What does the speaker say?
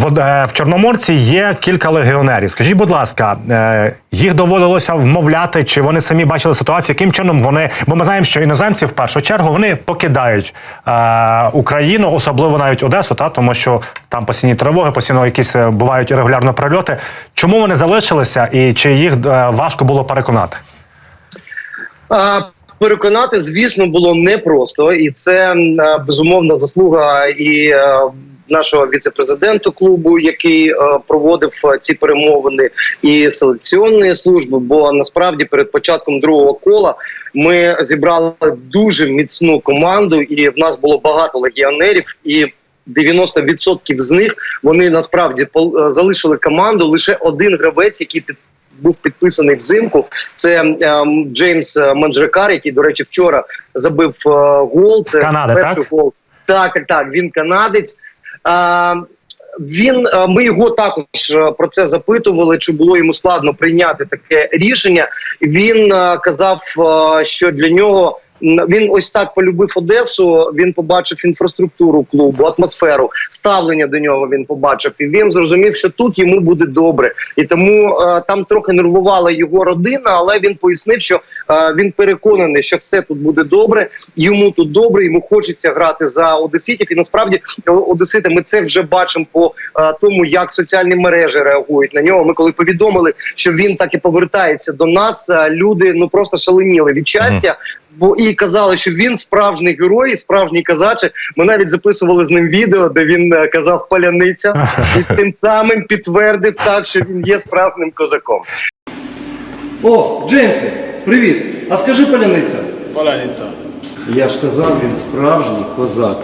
В, е, в Чорноморці є кілька легіонерів. Скажіть, будь ласка, е, їх доводилося вмовляти, чи вони самі бачили ситуацію, яким чином вони. Бо ми знаємо, що іноземці в першу чергу вони покидають е, Україну, особливо навіть Одесу, та тому що там постійні тривоги, постійно якісь бувають регулярно прильоти. Чому вони залишилися, і чи їх важко було переконати? А, Переконати, звісно, було непросто, і це безумовна заслуга і нашого віцепрезиденту клубу, який е, проводив е, ці перемовини, і селекціонної служби. Бо насправді перед початком другого кола ми зібрали дуже міцну команду, і в нас було багато легіонерів і. 90% з них вони насправді е, залишили команду. Лише один гравець, який під був підписаний взимку. Це ем, Джеймс е, Манджрекар, який, до речі, вчора забив е, гол. Це Канади, перший так? гол. Так, так, так. Він канадець. А, він е, ми його також е, про це запитували, чи було йому складно прийняти таке рішення. Він е, казав, що для нього він ось так полюбив Одесу. Він побачив інфраструктуру клубу, атмосферу, ставлення до нього. Він побачив, і він зрозумів, що тут йому буде добре. І тому е, там трохи нервувала його родина, але він пояснив, що е, він переконаний, що все тут буде добре. Йому тут добре, йому хочеться грати за одеситів. І насправді одесити ми це вже бачимо по е, тому, як соціальні мережі реагують на нього. Ми коли повідомили, що він так і повертається до нас, е, люди ну просто шаленіли від щастя. Бо і казали, що він справжній герой, справжній казаче. Ми навіть записували з ним відео, де він е, казав паляниця, і тим самим підтвердив так, що він є справжнім козаком. О, Джеймсі, привіт! А скажи паляниця. Паляниця. Я ж казав, він справжній козак.